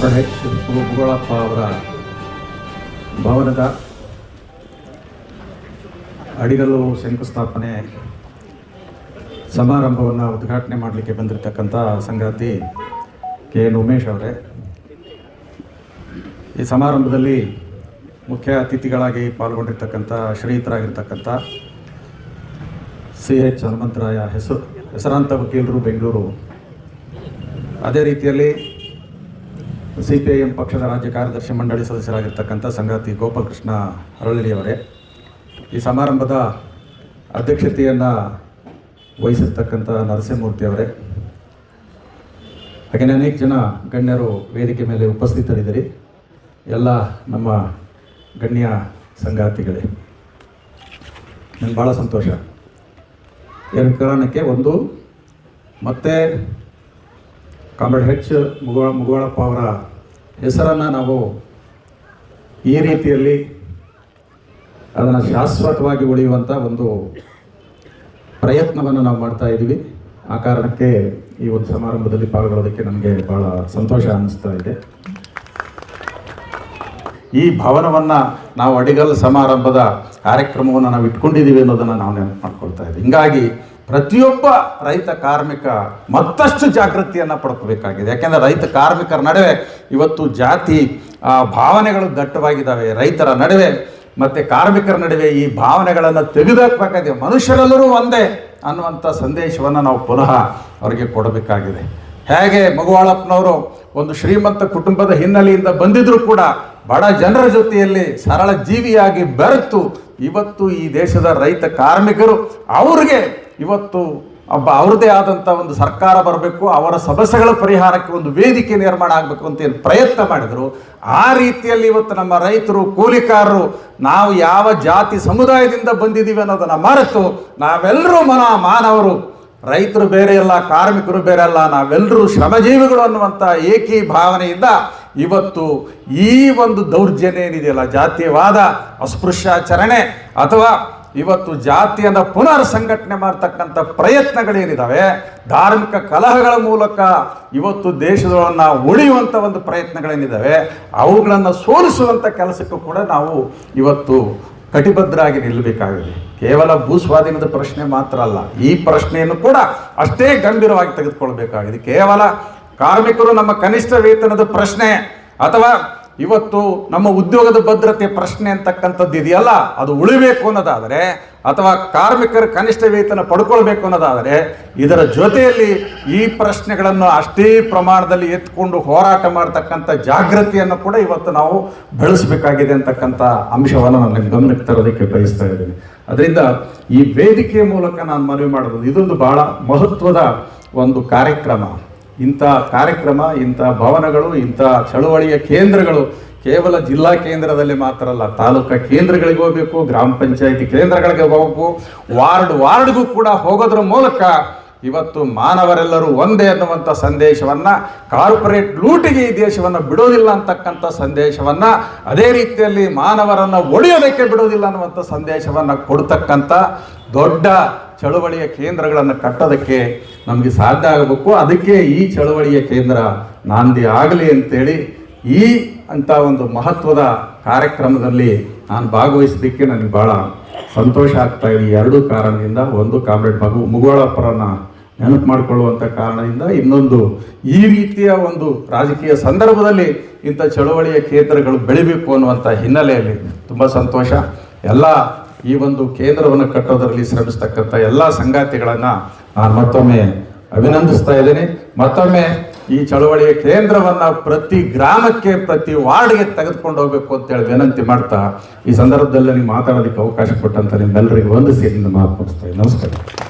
Doctor H ಮುಗಳಪ್ಪ ಅವರ ಭವನದ ಅಡಿಗಲ್ಲು ಶಂಕುಸ್ಥಾಪನೆ ಸಮಾರಂಭವನ್ನು ಉದ್ಘಾಟನೆ ಮಾಡಲಿಕ್ಕೆ ಬಂದಿರತಕ್ಕಂಥ ಸಂಗಾತಿ ಕೆ. ಎನ್ ಉಮೇಶ್ ಅವರೇ. ಈ ಸಮಾರಂಭದಲ್ಲಿ ಮುಖ್ಯ ಅತಿಥಿಗಳಾಗಿ ಪಾಲ್ಗೊಂಡಿರ್ತಕ್ಕಂಥ ಶ್ರೀಯುತರಾಗಿರ್ತಕ್ಕಂಥ ಸಿ ಎಚ್ ಹನುಮಂತರಾಯ ಹೆಸರು, ಹೆಸರಾಂತ ವಕೀಲರು ಬೆಂಗಳೂರು. ಅದೇ ರೀತಿಯಲ್ಲಿ ಸಿ ಪಿ ಐ ಎಂ ಪಕ್ಷದ ರಾಜ್ಯ ಕಾರ್ಯದರ್ಶಿ ಮಂಡಳಿ ಸದಸ್ಯರಾಗಿರ್ತಕ್ಕಂಥ ಸಂಗಾತಿ ಗೋಪಾಲಕೃಷ್ಣ ಅವರೇ ಈ ಸಮಾರಂಭದ ಅಧ್ಯಕ್ಷತೆಯನ್ನು ವಹಿಸಿರ್ತಕ್ಕಂಥ ನರಸಿಂಹಮೂರ್ತಿ ಅವರೇ ಹಾಗೆಯೇ ಅನೇಕ ಜನ ಗಣ್ಯರು ವೇದಿಕೆ ಮೇಲೆ ಉಪಸ್ಥಿತರಿದ್ದೀರಿ. ಎಲ್ಲ ನಮ್ಮ ಗಣ್ಯ ಸಂಗಾತಿಗಳೇ ನನಗೆ ಭಾಳ ಸಂತೋಷ. ಎರಡು ಕಾರಣಕ್ಕೆ ಒಂದು, ಮತ್ತೆ ಕಾಮ್ರೇಡ್ ಹೆಚ್ ಮುಗೋಳ ಮುಗೋಳಪ್ಪ ಅವರ ಹೆಸರನ್ನು ನಾವು ಈ ರೀತಿಯಲ್ಲಿ ಅದನ್ನು ಶಾಶ್ವತವಾಗಿ ಉಳಿಯುವಂಥ ಒಂದು ಪ್ರಯತ್ನವನ್ನು ನಾವು ಮಾಡ್ತಾ ಇದ್ದೀವಿ. ಆ ಕಾರಣಕ್ಕೆ ಈ ಒಂದು ಸಮಾರಂಭದಲ್ಲಿ ಪಾಲ್ಗೊಳ್ಳೋದಕ್ಕೆ ನಮಗೆ ಭಾಳ ಸಂತೋಷ ಅನ್ನಿಸ್ತಾ ಇದೆ. ಈ ಭವನವನ್ನು ನಾವು ಅಡಿಗಲ್ ಸಮಾರಂಭದ ಕಾರ್ಯಕ್ರಮವನ್ನು ನಾವು ಇಟ್ಕೊಂಡಿದ್ದೀವಿ ಅನ್ನೋದನ್ನು ನಾವು ನೆನಪು ಮಾಡ್ಕೊಳ್ತಾ ಇದ್ದೀವಿ ಹಿಂಗಾಗಿ ಪ್ರತಿಯೊಬ್ಬ ರೈತ ಕಾರ್ಮಿಕ ಮತ್ತಷ್ಟು ಜಾಗೃತಿಯನ್ನು ಪಡ್ಕೋಬೇಕಾಗಿದೆ. ಯಾಕೆಂದರೆ ರೈತ ಕಾರ್ಮಿಕರ ನಡುವೆ ಇವತ್ತು ಜಾತಿ ಭಾವನೆಗಳು ದಟ್ಟವಾಗಿದ್ದಾವೆ. ರೈತರ ನಡುವೆ ಮತ್ತು ಕಾರ್ಮಿಕರ ನಡುವೆ ಈ ಭಾವನೆಗಳನ್ನು ತೆಗೆದುಹಾಕಬೇಕಾಗಿದೆ ಮನುಷ್ಯರೆಲ್ಲರೂ ಒಂದೇ ಅನ್ನುವಂಥ ಸಂದೇಶವನ್ನು ನಾವು ಪುನಃ ಅವರಿಗೆ ಕೊಡಬೇಕಾಗಿದೆ. ಹೇಗೆ ಮಗುವಾಳಪ್ಪನವರು ಒಂದು ಶ್ರೀಮಂತ ಕುಟುಂಬದ ಹಿನ್ನೆಲೆಯಿಂದ ಬಂದಿದ್ದರೂ ಕೂಡ ಬಡ ಜನರ ಜೊತೆಯಲ್ಲಿ ಸರಳ ಜೀವಿಯಾಗಿ ಬೆರೆತು ಇವತ್ತು ಈ ದೇಶದ ರೈತ ಕಾರ್ಮಿಕರು ಅವ್ರಿಗೆ ಇವತ್ತು ಒಬ್ಬ ಅವ್ರದ್ದೇ ಆದಂಥ ಒಂದು ಸರ್ಕಾರ ಬರಬೇಕು, ಅವರ ಸಮಸ್ಯೆಗಳ ಪರಿಹಾರಕ್ಕೆ ಒಂದು ವೇದಿಕೆ ನಿರ್ಮಾಣ ಆಗಬೇಕು ಅಂತ ಏನು ಪ್ರಯತ್ನ ಮಾಡಿದರು, ಆ ರೀತಿಯಲ್ಲಿ ಇವತ್ತು ನಮ್ಮ ರೈತರು, ಕೂಲಿಕಾರರು, ನಾವು ಯಾವ ಜಾತಿ ಸಮುದಾಯದಿಂದ ಬಂದಿದ್ದೀವಿ ಅನ್ನೋದನ್ನು ಮರೆತು ನಾವೆಲ್ಲರೂ ಮನ ಮಾನವರು ರೈತರು ಬೇರೆ ಅಲ್ಲ, ಕಾರ್ಮಿಕರು ಬೇರೆ ಅಲ್ಲ, ನಾವೆಲ್ಲರೂ ಶ್ರಮಜೀವಿಗಳು ಅನ್ನುವಂಥ ಏಕೀ ಭಾವನೆಯಿಂದ ಇವತ್ತು ಈ ಒಂದು ದೌರ್ಜನ್ಯ ಏನಿದೆಯಲ್ಲ, ಜಾತೀಯವಾದ ಅಸ್ಪೃಶ್ಯಾಚರಣೆ ಅಥವಾ ಇವತ್ತು ಜಾತಿಯನ್ನು ಪುನರ್ ಸಂಘಟನೆ ಮಾಡ್ತಕ್ಕಂಥ ಪ್ರಯತ್ನಗಳೇನಿದ್ದಾವೆ ಧಾರ್ಮಿಕ ಕಲಹಗಳ ಮೂಲಕ ಇವತ್ತು ದೇಶದೊಳನ್ನು ಉಳಿಯುವಂಥ ಒಂದು ಪ್ರಯತ್ನಗಳೇನಿದ್ದಾವೆ ಅವುಗಳನ್ನು ಸೋಲಿಸುವಂಥ ಕೆಲಸಕ್ಕೂ ಕೂಡ ನಾವು ಇವತ್ತು ಕಟಿಬದ್ಧರಾಗಿ ನಿಲ್ಲಬೇಕಾಗಿದೆ. ಕೇವಲ ಭೂ ಸ್ವಾಧೀನದ ಪ್ರಶ್ನೆ ಮಾತ್ರ ಅಲ್ಲ, ಈ ಪ್ರಶ್ನೆಯನ್ನು ಕೂಡ ಅಷ್ಟೇ ಗಂಭೀರವಾಗಿ ತೆಗೆದುಕೊಳ್ಬೇಕಾಗಿದೆ ಕೇವಲ ಕಾರ್ಮಿಕರು ನಮ್ಮ ಕನಿಷ್ಠ ವೇತನದ ಪ್ರಶ್ನೆ ಅಥವಾ ಇವತ್ತು ನಮ್ಮ ಉದ್ಯೋಗದ ಭದ್ರತೆ ಪ್ರಶ್ನೆ ಅಂತಕ್ಕಂಥದ್ದು ಇದೆಯಲ್ಲ, ಅದು ಉಳಿಬೇಕು ಅನ್ನೋದಾದರೆ ಅಥವಾ ಕಾರ್ಮಿಕರ ಕನಿಷ್ಠ ವೇತನ ಪಡ್ಕೊಳ್ಬೇಕು ಅನ್ನೋದಾದರೆ ಇದರ ಜೊತೆಯಲ್ಲಿ ಈ ಪ್ರಶ್ನೆಗಳನ್ನು ಅಷ್ಟೇ ಪ್ರಮಾಣದಲ್ಲಿ ಎತ್ಕೊಂಡು ಹೋರಾಟ ಮಾಡ್ತಕ್ಕಂಥ ಜಾಗೃತಿಯನ್ನು ಕೂಡ ಇವತ್ತು ನಾವು ಬೆಳೆಸಬೇಕಾಗಿದೆ ಅಂತಕ್ಕಂಥ ಅಂಶವನ್ನು ನನಗೆ ಗಮನಕ್ಕೆ ತರೋದಕ್ಕೆ ಬಯಸ್ತಾ ಇದ್ದೀನಿ. ಅದರಿಂದ ಈ ವೇದಿಕೆಯ ಮೂಲಕ ನಾನು ಮನವಿ ಮಾಡೋದು ಇದೊಂದು ಬಹಳ ಮಹತ್ವದ ಒಂದು ಕಾರ್ಯಕ್ರಮ. ಇಂಥ ಕಾರ್ಯಕ್ರಮ, ಇಂಥ ಭವನಗಳು, ಇಂಥ ಚಳುವಳಿಯ ಕೇಂದ್ರಗಳು ಕೇವಲ ಜಿಲ್ಲಾ ಕೇಂದ್ರದಲ್ಲಿ ಮಾತ್ರ ಅಲ್ಲ, ತಾಲೂಕಾ ಕೇಂದ್ರಗಳಿಗೆ ಹೋಗಬೇಕು, ಗ್ರಾಮ ಪಂಚಾಯಿತಿ ಕೇಂದ್ರಗಳಿಗೆ ಹೋಗಬೇಕು, ವಾರ್ಡ್ ವಾರ್ಡ್ಗೂ ಕೂಡ ಹೋಗೋದ್ರ ಮೂಲಕ ಇವತ್ತು ಮಾನವರೆಲ್ಲರೂ ಒಂದೇ ಅನ್ನುವಂಥ ಸಂದೇಶವನ್ನು, ಕಾರ್ಪೊರೇಟ್ ಲೂಟಿಗೆ ಈ ದೇಶವನ್ನು ಬಿಡೋದಿಲ್ಲ ಅಂತಕ್ಕಂಥ ಸಂದೇಶವನ್ನು, ಅದೇ ರೀತಿಯಲ್ಲಿ ಮಾನವರನ್ನು ಒಡೆಯೋದಕ್ಕೆ ಬಿಡೋದಿಲ್ಲ ಅನ್ನುವಂಥ ಸಂದೇಶವನ್ನು ಕೊಡ್ತಕ್ಕಂಥ ದೊಡ್ಡ ಚಳುವಳಿಯ ಕೇಂದ್ರಗಳನ್ನು ಕಟ್ಟೋದಕ್ಕೆ ನಮಗೆ ಸಾಧ್ಯ ಆಗಬೇಕು. ಅದಕ್ಕೆ ಈ ಚಳುವಳಿಯ ಕೇಂದ್ರ ನಾಂದಿ ಆಗಲಿ ಅಂತೇಳಿ ಈ ಅಂತ ಒಂದು ಮಹತ್ವದ ಕಾರ್ಯಕ್ರಮದಲ್ಲಿ ನಾನು ಭಾಗವಹಿಸೋದಕ್ಕೆ ನನಗೆ ಭಾಳ ಸಂತೋಷ ಆಗ್ತಾ ಇದೆ. ಎರಡೂ ಕಾರಣದಿಂದ ಒಂದು ಕಾಮ್ರೇಡ್ ಮಗು ಮುಗೋಳಪ್ಪರನ್ನು ನೆನಪು ಮಾಡಿಕೊಳ್ಳುವಂಥ ಕಾರಣದಿಂದ ಇನ್ನೊಂದು ಈ ರೀತಿಯ ಒಂದು ರಾಜಕೀಯ ಸಂದರ್ಭದಲ್ಲಿ ಇಂಥ ಚಳುವಳಿಯ ಕೇಂದ್ರಗಳು ಬೆಳಿಬೇಕು ಅನ್ನುವಂಥ ಹಿನ್ನೆಲೆಯಲ್ಲಿ ತುಂಬ ಸಂತೋಷ. ಎಲ್ಲ ಈ ಒಂದು ಕೇಂದ್ರವನ್ನು ಕಟ್ಟೋದರಲ್ಲಿ ಶ್ರಮಿಸ್ತಕ್ಕಂಥ ಎಲ್ಲ ಸಂಗಾತಿಗಳನ್ನು ನಾನು ಮತ್ತೊಮ್ಮೆ ಅಭಿನಂದಿಸ್ತಾ ಇದ್ದೀನಿ ಮತ್ತೊಮ್ಮೆ ಈ ಚಳವಳಿಯ ಕೇಂದ್ರವನ್ನ ಪ್ರತಿ ಗ್ರಾಮಕ್ಕೆ, ಪ್ರತಿ ವಾರ್ಡ್ಗೆ ತೆಗೆದುಕೊಂಡು ಹೋಗ್ಬೇಕು ಅಂತೇಳಿ ವಿನಂತಿ ಮಾಡ್ತಾ ಈ ಸಂದರ್ಭದಲ್ಲಿ ಮಾತಾಡೋದಕ್ಕೆ ಅವಕಾಶ ಕೊಟ್ಟಂತ ನಿಮ್ಮೆಲ್ಲರಿಗೂ ವಂದಿಸಿ ಮಾತು ಮುಗಿಸ್ತಾ ಇದ್ದೀನಿ. ನಮಸ್ಕಾರ